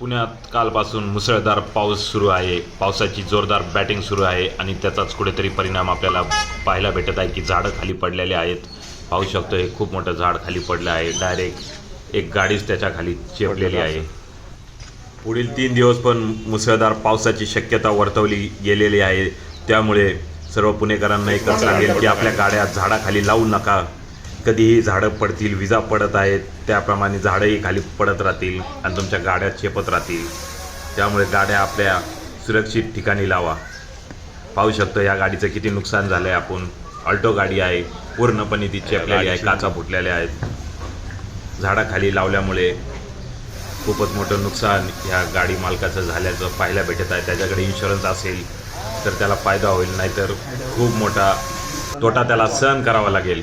पुण्यात कालपासून मुसळधार पाऊस सुरू आहे. पावसाची जोरदार बॅटिंग सुरू आहे आणि त्याचाच कुठेतरी परिणाम आपल्याला पाहायला भेटत आहे की झाडं खाली पडलेले आहेत. पाहू शकतो हे खूप मोठं झाड खाली पडलं आहे. डायरेक्ट एक गाडीच त्याच्याखाली चेपलेली आहे. पुढील तीन दिवस पण मुसळधार पावसाची शक्यता वर्तवली गेलेली आहे. त्यामुळे सर्व पुणेकरांना एकच सांगेल की आपल्या गाड्या झाडाखाली लावू नका. कधीही झाडं पडतील विजा पडत आहेत त्याप्रमाणे झाडंही खाली पडत राहतील आणि तुमच्या गाड्या चेपत राहतील. त्यामुळे गाड्या आपल्या सुरक्षित ठिकाणी लावा. पाहू शकतो या गाडीचं किती नुकसान झालं आहे आपण. अल्टो गाडी आहे पूर्णपणे ती चेपलेली आहे काचा फुटलेल्या आहेत. झाडाखाली लावल्यामुळे खूपच मोठं नुकसान ह्या गाडी मालकाचं झाल्याचं पाहायला भेटत आहे. त्याच्याकडे इन्शुरन्स असेल तर त्याला फायदा होईल नाहीतर खूप मोठा तोटा त्याला सहन करावा लागेल.